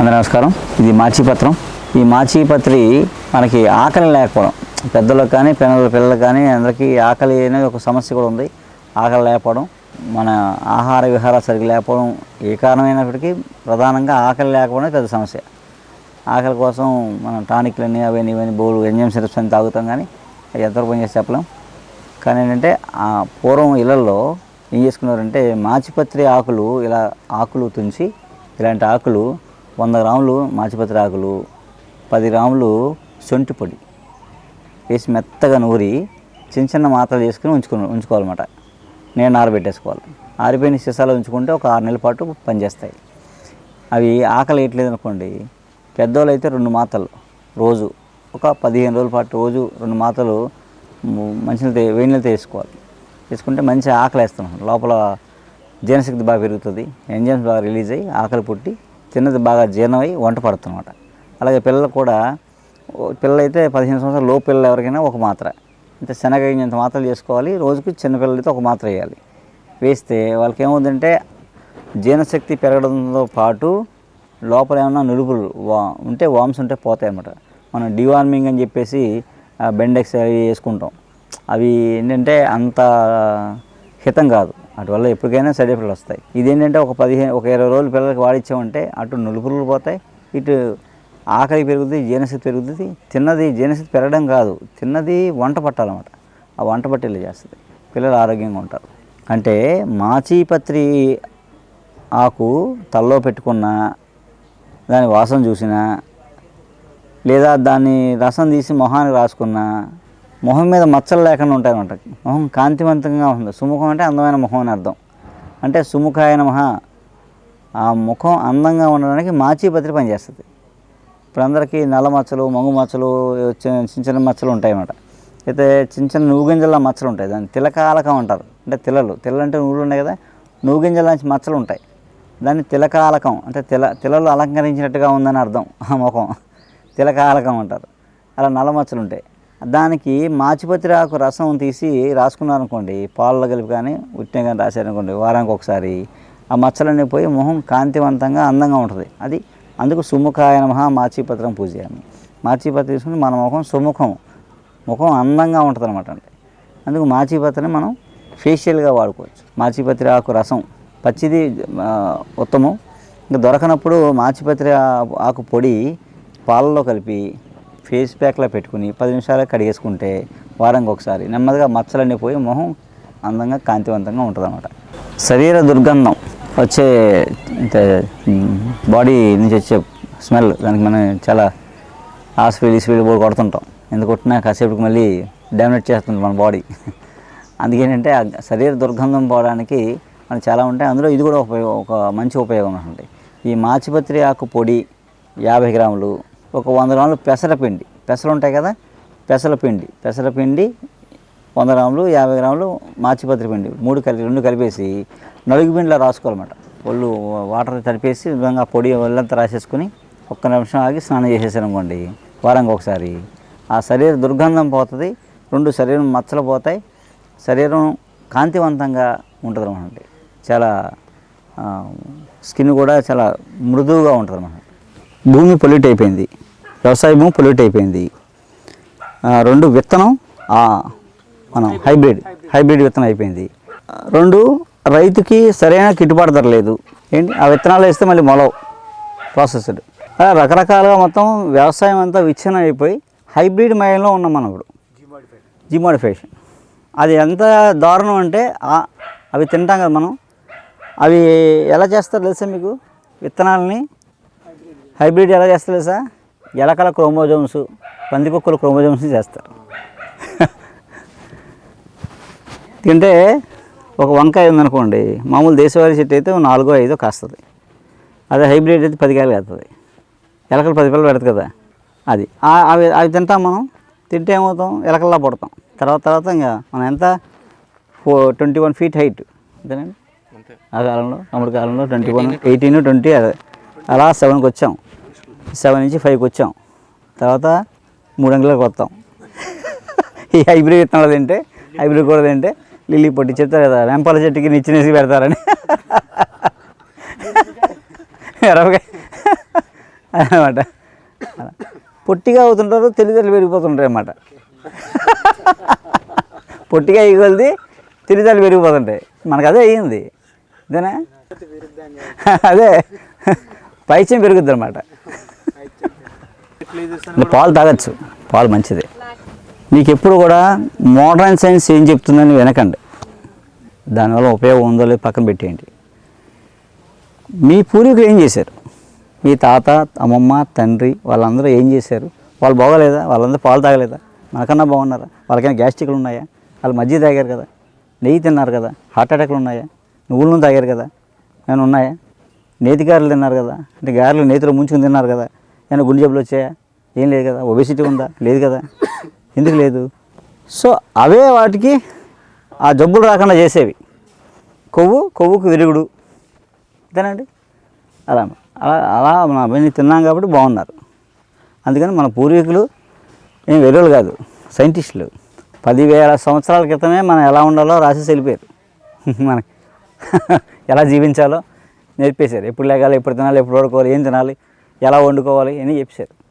అందరూ నమస్కారం. ఇది మాచిపత్రం. ఈ మాచిపత్రి మనకి ఆకలి లేకపోవడం. పెద్దలకు కానీ పిల్లల పిల్లలకు కానీ అందరికీ ఆకలి అనేది ఒక సమస్య కూడా ఉంది. ఆకలి లేకపోవడం మన ఆహార విహార సరిగ్గా లేకపోవడం ఏ కారణమైనప్పటికీ ప్రధానంగా ఆకలి లేకపోవడం పెద్ద సమస్య. ఆకలి కోసం మనం టానిక్లని అవన్నీ ఇవన్నీ బోలు ఎంజైమ్ సిరప్స్ అని తాగుతాం కానీ అవి ఎంతవరకు పనిచేసి చెప్పలేం. కానీ ఏంటంటే ఆ పూర్వం ఇళ్ళల్లో ఏం చేసుకున్నారంటే మాచిపత్రి ఆకులు ఇలా ఆకులు తుంచి ఇలాంటి ఆకులు వంద గ్రాములు మాచిపత్రి ఆకులు పది గ్రాములు సొంటి పొడి వేసి మెత్తగా నూరి చిన్న చిన్న మాత్రలు చేసుకుని ఉంచుకుని ఉంచుకోవాలన్నమాట. నేను ఆరబెట్టేసుకోవాలి. ఆరిపోయిన సీసాలు ఉంచుకుంటే ఒక ఆరు నెలల పాటు పనిచేస్తాయి. అవి ఆకలి వేయట్లేదు అనుకోండి పెద్దోళ్ళు అయితే రెండు మాత్రలు రోజు ఒక పదిహేను రోజుల పాటు రోజు రెండు మాత్రలు ము- మంచినీళ్ళతో వేసుకోవాలి వేసుకుంటే మంచి ఆకలి వేస్తాం. లోపల జీర్ణశక్తి బాగా పెరుగుతుంది. ఎంజైమ్స్ బాగా రిలీజ్ అయ్యి ఆకలి పుట్టి తిన్నది బాగా జీర్ణమై వంట పడుతుందన్నమాట. అలాగే పిల్లలు కూడా పిల్లలైతే పదిహేను సంవత్సరాల లోపు పిల్లలు ఎవరికైనా ఒక మాత్ర. ఇంత శనగ ఇంత మాత్రలు చేసుకోవాలి రోజుకి చిన్నపిల్లలైతే ఒక మాత్ర వేయాలి. వేస్తే వాళ్ళకి ఏమవుతుందంటే జీర్ణశక్తి పెరగడంతో పాటు లోపల ఏమైనా నులుపులు వా ఉంటే వామ్స్ ఉంటే పోతాయి అన్నమాట మనం డివార్మింగ్ అని చెప్పేసి బెండెక్స్ అవి వేసుకుంటాం. అవి ఏంటంటే అంత హితం కాదు. అటువల్ల ఎప్పటికైనా సైడ్ ఎఫెక్ట్లు వస్తాయి. ఇదేంటంటే ఒక పదిహేను ఒక ఇరవై రోజులు పిల్లలకి వాడిచ్చామంటే అటు నులుపులు పోతాయి ఇటు ఆకలి పెరుగుతుంది జీర్ణశక్తి పెరుగుతుంది తిన్నది జీర్ణశక్తి పెరగడం కాదు తిన్నది వంట పట్టాలన్నమాట. ఆ వంట పట్టేలా చేస్తుంది. పిల్లలు ఆరోగ్యంగా ఉంటారు. అంటే మాచిపత్రి ఆకు తల్లో పెట్టుకున్న దాని వాసన చూసినా లేదా దాన్ని రసం తీసి మొహానికి రాసుకున్నా మొహం మీద మచ్చలు లేకుండా ఉంటాయన్నమాట మొహం కాంతివంతంగా ఉంటుంది సుముఖం అంటే అందమైన మొహం అని అర్థం. అంటే సుముఖాయ నమః. ఆ ముఖం అందంగా ఉండడానికి మాచీపత్రి పనిచేస్తుంది. ఇప్పుడు అందరికీ నల్ల మచ్చలు మంగు మచ్చలు చిన్న చిన్న మచ్చలు ఉంటాయి అన్నమాట. అయితే చిన్న చిన్న నువ్వుగింజల మచ్చలు ఉంటాయి. దాన్ని తిలకాలకం అంటారు. అంటే తిలలు. తిలలు అంటే నువ్వులు ఉన్నాయి కదా. నువ్వుగింజల నుంచి మచ్చలు ఉంటాయి. దాన్ని తిలకాలకం. అంటే తిల తిలలు అలంకరించినట్టుగా ఉందని అర్థం. ఆ ముఖం. తిలకాలకం అంటారు. అలా నల్ల మచ్చలు ఉంటాయి. దానికి మాచిపత్రి ఆకు రసం తీసి రాసుకున్నారనుకోండి పాలలో కలిపి కానీ ఉట్టిన కానీ రాశారనుకోండి వారానికి ఒకసారి ఆ మచ్చలన్నీ పోయి మొహం కాంతివంతంగా అందంగా ఉంటుంది. అది అందుకు సుముఖాయ మహా మాచిపత్రం పూజయామి. మాచిపత్రి తీసుకుని మన ముఖం సుముఖం ముఖం అందంగా ఉంటుంది అనమాట అండి. అందుకు మాచిపత్రిని మనం ఫేషియల్గా వాడుకోవచ్చు. మాచిపత్రి ఆకు రసం పచ్చిది ఉత్తమం. ఇంకా దొరకనప్పుడు మాచిపత్రి ఆకు పొడి పాలలో కలిపి ఫేస్ ప్యాక్లో పెట్టుకుని పది నిమిషాలు కడిగేసుకుంటే వారానికి ఒకసారి నెమ్మదిగా మచ్చలన్నీ పోయి మొహం అందంగా కాంతివంతంగా ఉంటుంది అనమాట శరీర దుర్గంధం వచ్చే బాడీ నుంచి వచ్చే స్మెల్ దానికి మనం చాలా ఆ స్పీడ్ ఈ స్పీడ్ కూడా కొడుతుంటాం. ఎందుకు కొట్టినా కాసేపుకి మళ్ళీ డామినేట్ చేస్తుంది మన బాడీ అందుకేంటంటే ఆ శరీర దుర్గంధం పోవడానికి మనకు చాలా ఉంటాయి. అందులో ఇది కూడా ఉపయోగం ఒక మంచి ఉపయోగం ఉంటుంది ఈ మాచిపత్రి ఆకు పొడి యాభై గ్రాములు ఒక వంద గ్రాములు పెసరపిండి పెసలు ఉంటాయి కదా పెసల పిండి. పిండి వంద గ్రాములు యాభై గ్రాములు మాచిపత్రి పిండి. మూడు కలిపి రెండు కలిపేసి నలుగు పిండిలో రాసుకోవాలన్నమాట. ఒళ్ళు వాటర్ తడిపేసి విధంగా పొడి ఒళ్ళంతా రాసేసుకుని ఒక్క నిమిషం ఆగి స్నానం చేసేసారనుకోండి వారంగా ఒకసారి. ఆ శరీర దుర్గంధం పోతుంది రెండు శరీరం మచ్చలు పోతాయి శరీరం కాంతివంతంగా ఉంటుంది అనమాట చాలా స్కిన్ కూడా చాలా మృదువుగా ఉంటుంది అనమాట భూమి పొల్యూట్ అయిపోయింది. వ్యవసాయ భూమి పొల్యూట్ అయిపోయింది. రెండు విత్తనం మనం హైబ్రిడ్ హైబ్రిడ్ విత్తనం అయిపోయింది. రెండు రైతుకి సరైన గిట్టుబాటు ధర లేదు. ఏంటి? ఆ విత్తనాలు వేస్తే మళ్ళీ మొలవు ప్రాసెస్డ్ అలా రకరకాలుగా మొత్తం వ్యవసాయం అంతా విచ్ఛిన్నం అయిపోయి హైబ్రిడ్ మయంలో ఉన్నాం మనం ఇప్పుడు. జిమోడిఫికేషన్ అది ఎంత దారుణం అంటే అవి తింటాం కదా మనం. అవి ఎలా చేస్తారు తెలుసా మీకు? విత్తనాలని హైబ్రిడ్ ఎలా చేస్తారు తెలుసా? ఎలకల క్రోమోజోమ్స్ పందికొక్కుల క్రోమోజోమ్స్ చేస్తారు. తింటే ఒక వంకాయ ఉందనుకోండి మామూలు దేశవాళీ చెట్టు అయితే నాలుగో ఐదో కాస్తుంది. అదే హైబ్రిడ్ అయితే పది కాయలు కాస్తుంది. ఎలకలు పది పిల్లలు పెడతాయి కదా అది. అవి అవి తింటాం మనం. తింటే ఏమవుతాం? ఎలకల్లా పడతాం. తర్వాత తర్వాత ఇంకా మనం ఎంత? ఫో ట్వంటీ వన్ ఫీట్ హైట్. అంతేనండి? ఆ కాలంలో అమ్మడి కాలంలో ట్వంటీ వన్ ఎయిటీన్ ట్వంటీ అదే. అలా సెవెన్కి వచ్చాం. సెవెన్ నుంచి ఫైవ్కి వచ్చాం. తర్వాత మూడు అంగులకు వస్తాం. ఈ హైబ్రిడ్ విత్తనాలు తింటే హైబ్రిడ్ కూడా తింటే లిల్లీ పొట్టి చెప్తారు కదా వెంపాల చెట్టుకి నిచ్చినేసి పెడతారని. మిరపకాయ అనమాట పొట్టిగా అవుతుంటారు తెలివితేటలు పెరిగిపోతుంటాయి అన్నమాట. పొట్టిగా ఇగొలది తెలివితేటలు పెరిగిపోతుంటాయి. మనకు అదే అయ్యింది. ఇదేనా? అదే. పైత్యం పెరుగుద్ది అనమాట పాలు తాగొచ్చు. పాలు మంచిదే. మీకు ఎప్పుడు కూడా మోడర్న్ సైన్స్ ఏం చెప్తుందని వినకండి. దానివల్ల ఉపయోగం ఉందో లేదో పక్కన పెట్టేయండి. మీ పూర్వీకులు ఏం చేశారు? మీ తాత అమ్మమ్మ తండ్రి వాళ్ళందరూ ఏం చేశారు? వాళ్ళు బాగోలేదా? వాళ్ళందరూ పాలు తాగలేదా? మనకన్నా బాగున్నారా? వాళ్ళకైనా గ్యాస్ట్రిక్లు ఉన్నాయా? వాళ్ళు మజ్జిగ తాగారు కదా? నెయ్యి తిన్నారు కదా? హార్ట్ అటాక్లు ఉన్నాయా? నువ్వుల నూనె తాగారు కదా? ఏమైనా ఉన్నాయా? నేతి గారెలు తిన్నారు కదా? అంటే గారెలు నేతిలో ముంచుకుని తిన్నారు కదా? ఏమైనా గుండె జబ్బులు వచ్చాయా? ఏం లేదు కదా. ఒబేసిటీ ఉందా? లేదు కదా. ఎందుకు లేదు? సో అవే వాటికి ఆ జబ్బులు రాకుండా చేసేవి. కొవ్వు కొవ్వుకు విరుగుడు. అంతేనండి? అలా అలా అలా మన అవన్నీ తిన్నాం కాబట్టి బాగున్నారు. అందుకని మన పూర్వీకులు ఏం వెరువులు కాదు సైంటిస్టులు. పదివేల సంవత్సరాల క్రితమే మనం ఎలా ఉండాలో రాసేసి వెళ్ళిపోయారు. మనకి ఎలా జీవించాలో నేర్పేశారు. ఎప్పుడు లేగాలి ఎప్పుడు తినాలి ఎప్పుడు వండుకోవాలి ఏం తినాలి ఎలా వండుకోవాలి అని చెప్పారు.